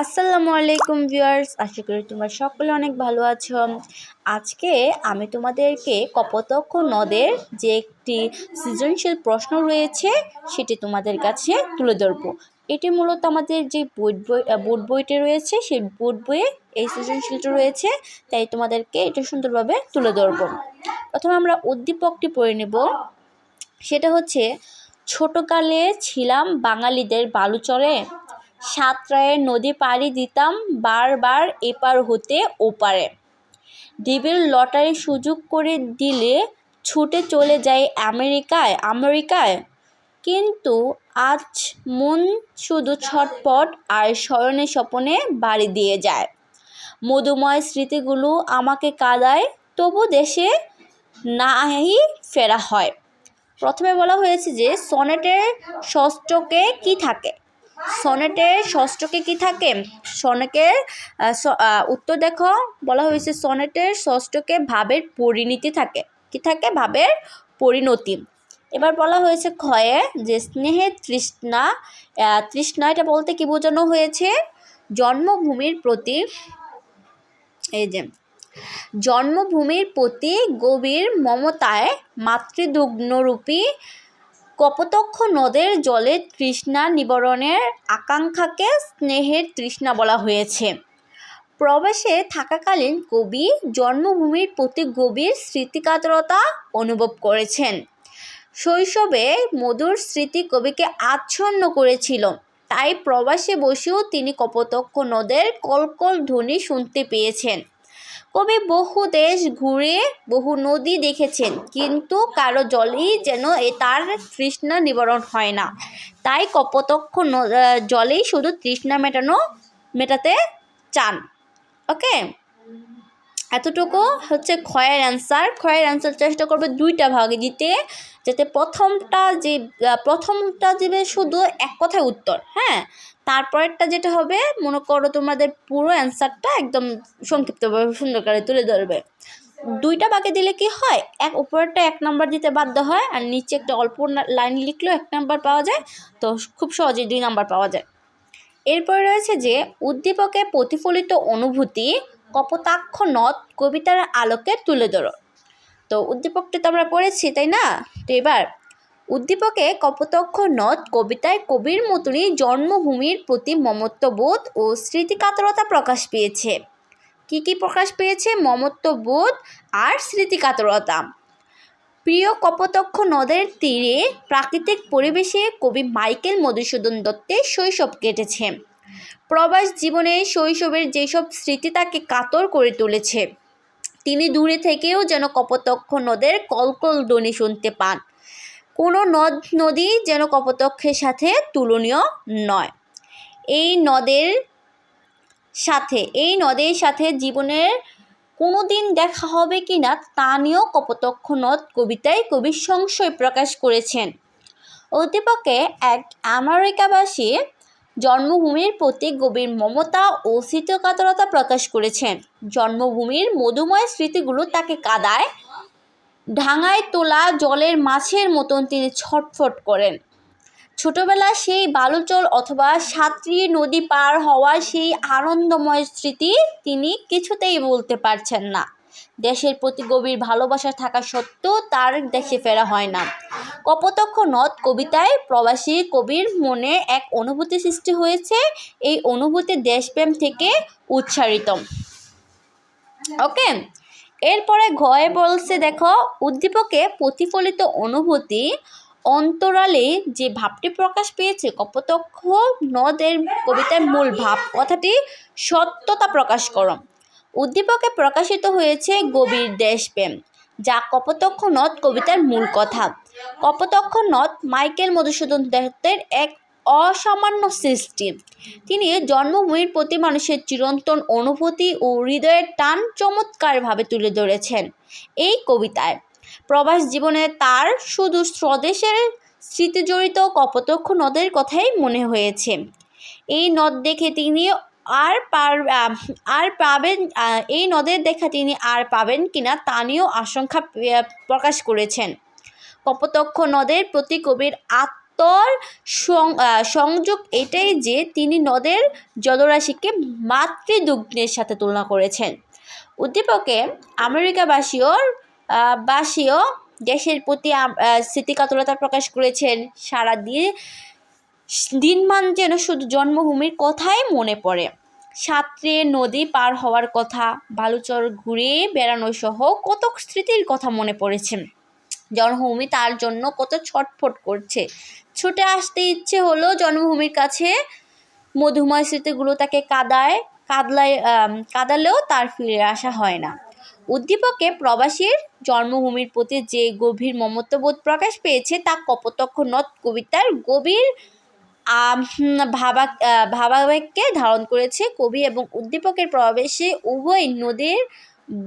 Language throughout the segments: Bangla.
আসসালামু আলাইকুম ভিউয়ার্স, আশা করি তোমরা সকলে অনেক ভালো আছো। আজকে আমি তোমাদেরকে কপোতক্ষ নদের যে একটি সৃজনশীল প্রশ্ন রয়েছে, সেটি তোমাদের কাছে তুলে ধরবো। এটি মূলত আমাদের যে বোর্ড বই বোর্ড বইটি রয়েছে, সেই বোর্ড বইয়ে এই সৃজনশীলটা রয়েছে, তাই তোমাদেরকে এটা সুন্দরভাবে তুলে ধরবো। প্রথমে আমরা উদ্দীপকটি পড়ে নেব। সেটা হচ্ছে, ছোটকালে ছিলাম বাঙালিদের বালুচরে। সাতরায়ের নদী পাড়ি দিতাম বারবার এপার হতে ওপারে। ডিবির লটারি সুযোগ করে দিলে ছুটে চলে যাই আমেরিকায় আমেরিকায়। কিন্তু আজ মন শুধু ছটপট আর স্মরণে স্বপনে বাড়ি দিয়ে যায়। মধুময় স্মৃতিগুলো আমাকে কাদায়, তবু দেশে নাই ফেরা হয়। প্রথমে বলা হয়েছে যে, সনেটের ষষ্ঠকে কি থাকে? সনেটের ষষ্ঠকে কি থাকে? সনেকের উত্তর দেখো, বলা হয়েছে সনেটের ষষ্ঠকে ভাবের পরিণতি থাকে। কি থাকে? ভাবের পরিণতি। এবার বলা হয়েছে ক্ষয়ে, যে স্নেহের তৃষ্ণা তৃষ্ণা এটা বলতে কি বোঝানো হয়েছে? জন্মভূমির প্রতি, এই যে, জন্মভূমির প্রতি গভীর মমতায় মাতৃদুগ্নরূপী কপোতক্ষ নদের জলে তৃষ্ণা নিবারণের আকাঙ্ক্ষাকে স্নেহের তৃষ্ণা বলা হয়েছে। প্রবাসে থাকাকালীন কবি জন্মভূমির প্রতি গভীর স্মৃতিকাতরতা অনুভব করেছেন। শৈশবে মধুর স্মৃতি কবিকে আচ্ছন্ন করেছিল। তাই প্রবাসে বসেও তিনি কপোতক্ষ নদের কলকল ধ্বনি শুনতে পেয়েছেন। কবি বহু দেশ ঘুরে বহু নদী দেখেছেন, কিন্তু কারও জলই যেন এ তার তৃষ্ণা নিবারণ হয় না। তাই কপতক্ষ জলেই শুধু তৃষ্ণা মেটানো, মেটাতে চান। ওকে? এতটুকু হচ্ছে ক্ষয়ের অ্যান্সার ক্ষয়ের অ্যান্সার চেষ্টা করবে দুইটা ভাগে দিতে, যাতে প্রথমটা যে প্রথমটা দেবে শুধু এক কথায় উত্তর হ্যাঁ? তারপরেরটা যেটা হবে, মনে করো তোমাদের পুরো অ্যান্সারটা একদম সংক্ষিপ্তভাবে সুন্দর করে তুলে ধরবে। দুইটা বাকি দিলে কি হয়? এক, উপরেরটা এক নাম্বার দিতে বাধ্য হয়, আর নিচে একটা অল্প লাইন লিখলেও এক নাম্বার পাওয়া যায়, তো খুব সহজেই দুই নাম্বার পাওয়া যায়। এরপরে রয়েছে যে উদ্দীপকে প্রতিফলিত অনুভূতি কপোতাক্ষ নদ কবিতার আলোকে তুলে ধরো। তো উদ্দীপকটি তো আমরা পড়েছি, তাই না? তো এবার, উদ্দীপকে কপোতক্ষ নদ কবিতায় কবির মতনই জন্মভূমির প্রতি মমত্ববোধ ও স্মৃতিকাতরতা প্রকাশ পেয়েছে। কি কি প্রকাশ পেয়েছে? মমত্ববোধ আর স্মৃতিকাতরতা। প্রিয় কপোতক্ষ নদের তীরে প্রাকৃতিক পরিবেশে কবি মাইকেল মধুসূদন দত্তের শৈশব কেটেছে। প্রবাস জীবনে শৈশবের যেসব স্মৃতি তাকে কাতর করে তুলেছে, তিনি দূরে থেকেও যেন কপোতক্ষ নদের কলকল ধ্বনি শুনতে পান। কোনো নদ, নদী যেন কপোতক্ষের সাথে তুলনীয় নয়। এই নদের সাথে, এই নদের সাথে জীবনের কোনো দিন দেখা হবে কি না, তা নিয়েও কপোতক্ষ নদ কবিতায় কবি সংশয় প্রকাশ করেছেন। অধিপকে এক আমেরিকাবাসী জন্মভূমির প্রতি গভীর মমতা ও স্মৃতিকাতরতা প্রকাশ করেছেন। জন্মভূমির মধুময় স্মৃতিগুলো তাকে কাদায়, ঢাঙায় তোলা জলের মাছের মতন তিনি ছটফট করেন। ছোটবেলা সেই বালুচল অথবা সাঁতরি নদী পার হওয়ার সেই আনন্দময় স্মৃতি তিনি কিছুতেই বলতে পারছেন না। দেশের প্রতি গভীর ভালোবাসা থাকা সত্ত্বেও তার দেশে ফেরা হয় না। কপোতক্ষ নদ কবিতায় প্রবাসী কবির মনে এক অনুভূতি সৃষ্টি হয়েছে। এই অনুভূতি দেশপ্রেম থেকে উচ্চারিত। ওকে? এরপরে ঘয়ে বলছে, দেখো, উদ্দীপকে প্রতিফলিত অনুভূতি অন্তরালে যে ভাবটি প্রকাশ পেয়েছে, কপোতক্ষ নদের কবিতার মূল ভাব। কথাটি সত্যতা প্রকাশ করো। উদ্দীপকে প্রকাশিত হয়েছে গভীর দেশপ্রেম, যা কপোতক্ষ নদ কবিতার মূল কথা। কপোতক্ষ নদ মাইকেল মধুসূদন দত্তের এক অসামান্য সৃষ্টি। তিনি জন্মভূমির প্রতি মানুষের চিরন্তন অনুভূতি ও হৃদয়ের টান চমৎকারভাবে তুলে ধরেছেন এই কবিতায়। প্রবাস জীবনে তার শুধু স্বদেশের স্মৃতিজড়িত কপোতক্ষ নদের কথাই মনে হয়েছে। এই নদ দেখে তিনি আর পার আর পাবেন এই নদের দেখা তিনি আর পাবেন কিনা তা নিয়েও আশঙ্কা প্রকাশ করেছেন। কপোতক্ষ নদের প্রতি কবির আত্ম কবিতার সং- সংযোগ এটাই যে তিনি নদের জলরাশিকে মাতৃদুগ্ধের সাথে তুলনা করেছেন। উদ্দীপকে আমেরিকাবাসীও বাসীও দেশের প্রতি স্মৃতিকাতরতা প্রকাশ করেছেন। সারা দিয়ে দিনমান যেন শুধু জন্মভূমির কথাই মনে পড়ে। সাঁতরে নদী পার হওয়ার কথা, বালুচর ঘুরে বেড়ানো সহ কত স্মৃতির কথা মনে পড়েছে। জন্মভূমি তার জন্য কত ছটফট করছে। ছুটে আসতে ইচ্ছে হলো জন্মভূমির কাছে। মধুময় স্মৃতিগুলো তাকে কাদায়, কাদলায় কাদালেও তার ফিরে আসা হয় না। উদ্দীপকে প্রবাসীর জন্মভূমির প্রতি যে গভীর মমত্ববোধ প্রকাশ পেয়েছে তা কপোতক্ষ নদ কবিতার গভীর ভাবা ভাবাবেগকে ধারণ করেছে কবি এবং উদ্দীপকের প্রবেশে উভয় নদীর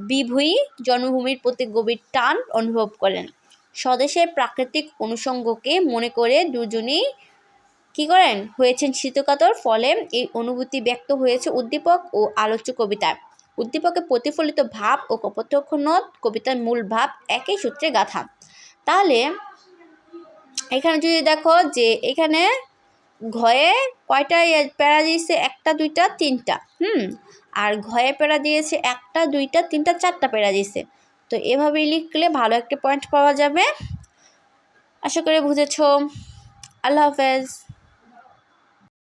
বিভূই জন্মভূমির প্রতি গভীর টান অনুভব করেন। স্বদেশের প্রাকৃতিক অনুষঙ্গকে মনে করে দুজনেই কি করেন? হয়েছেন শীতকাতর, ফলে এই অনুভূতি ব্যক্ত হয়েছে উদ্দীপক ও আলোচ্য কবিতায়। উদ্দীপকে প্রতিফলিত ভাব ও কপোতক্ষ কবিতার মূল ভাব একই সূত্রে গাথা। তাহলে এখানে যদি দেখো যে এখানে ঘয়ে কয়টা প্যারা দিয়েছে? একটা, দুইটা, তিনটা। হুম? আর ঘয়ে প্যারা দিয়েছে একটা, দুইটা, তিনটা, চারটা প্যারা দিয়েছে। তো এভাবে লিখলে ভালো একটা পয়েন্ট পাওয়া যাবে। আশা করি বুঝেছ। আল্লাহ হাফেজ।